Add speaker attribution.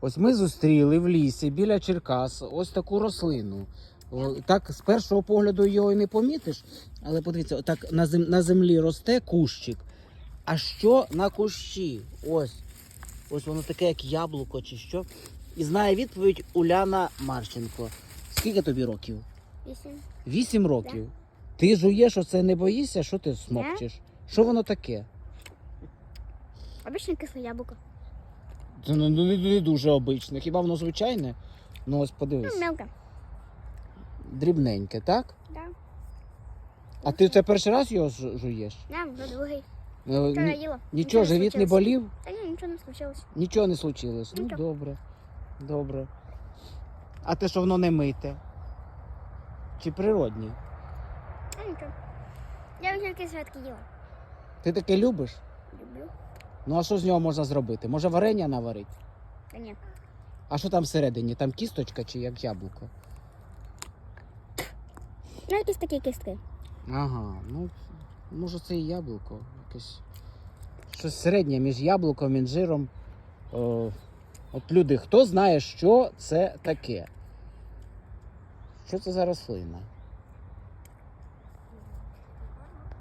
Speaker 1: Ось ми зустріли в лісі біля Черкас ось таку рослину. Так, з першого погляду його і не помітиш, але подивіться, отак на, зем, на землі росте кущик. А що на кущі? Ось. Ось воно таке, як яблуко чи що. І знає відповідь Уляна Марченко. Скільки тобі років?
Speaker 2: Вісім.
Speaker 1: Вісім років. Ти жуєш оце не боїшся, що ти смокчеш? Що воно таке?
Speaker 2: Обичне кисле яблуко.
Speaker 1: Це не, не, не дуже обичне. Хіба воно звичайне? Ну ось подивись.
Speaker 2: Мелко.
Speaker 1: Дрібненьке, так?
Speaker 2: Да.
Speaker 1: А ти це перший раз його жу- жуєш?
Speaker 2: Да, вже другий.
Speaker 1: Е,
Speaker 2: Вчора
Speaker 1: ні-
Speaker 2: їла.
Speaker 1: Нічого, живіт не
Speaker 2: случилось.
Speaker 1: болів?
Speaker 2: Та ні, нічого не случилось.
Speaker 1: Нічого не случилось. Ну
Speaker 2: Нічого.
Speaker 1: добре. Добре. А те, що воно не мите? Чи природні?
Speaker 2: Нічого. Я вже якісь редки їла.
Speaker 1: Ти таке любиш? Ну а що з нього можна зробити? Може варення наварити?
Speaker 2: Та ні.
Speaker 1: А що там всередині? Там кісточка чи як яблуко?
Speaker 2: Ну, якісь такі кістки.
Speaker 1: Ага, ну може це і яблуко. Якесь щось середнє між яблуком, інжиром. О, от люди, хто знає, що це таке? Що це за рослина?